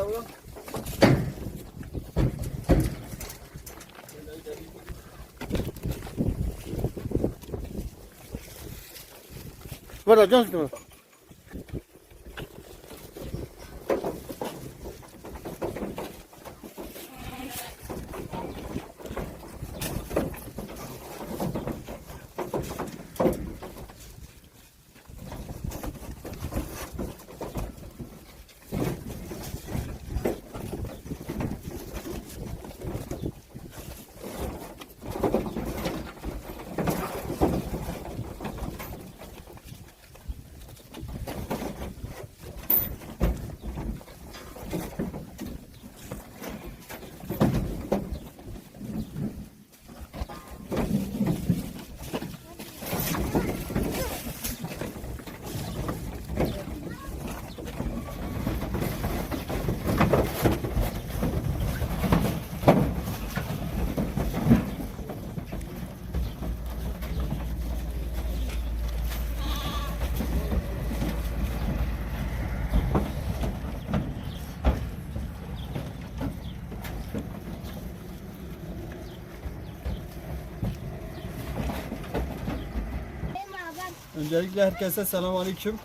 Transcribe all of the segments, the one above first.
da ulan. Burada Öncelikle herkese selam aleyküm.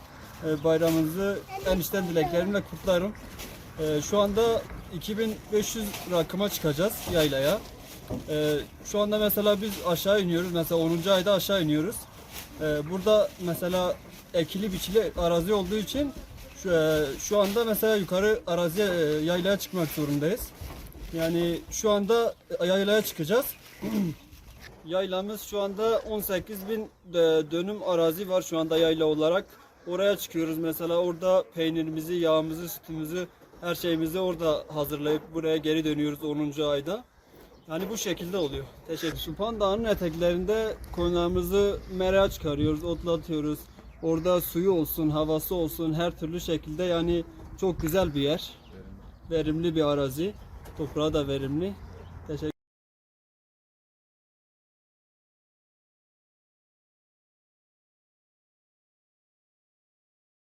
Ee, Bayramınızı en içten dileklerimle kutlarım. Ee, Şu anda 2500 rakıma çıkacağız yaylaya. Ee, Şu anda mesela biz aşağı iniyoruz. Mesela 10. ayda aşağı iniyoruz. Ee, Burada mesela ekili biçili arazi olduğu için şu, e, şu anda mesela yukarı araziye e, yaylaya çıkmak zorundayız. Yani şu anda yaylaya çıkacağız. Yaylamız şu anda 18 bin dö- dönüm arazi var şu anda yayla olarak. Oraya çıkıyoruz mesela orada peynirimizi, yağımızı, sütümüzü, her şeyimizi orada hazırlayıp buraya geri dönüyoruz 10. ayda. Yani bu şekilde oluyor. Teşekkür. Süphan Dağı'nın eteklerinde koyunlarımızı meraya çıkarıyoruz, otlatıyoruz. Orada suyu olsun, havası olsun her türlü şekilde yani çok güzel bir yer. Verimli bir arazi. Toprağı da verimli.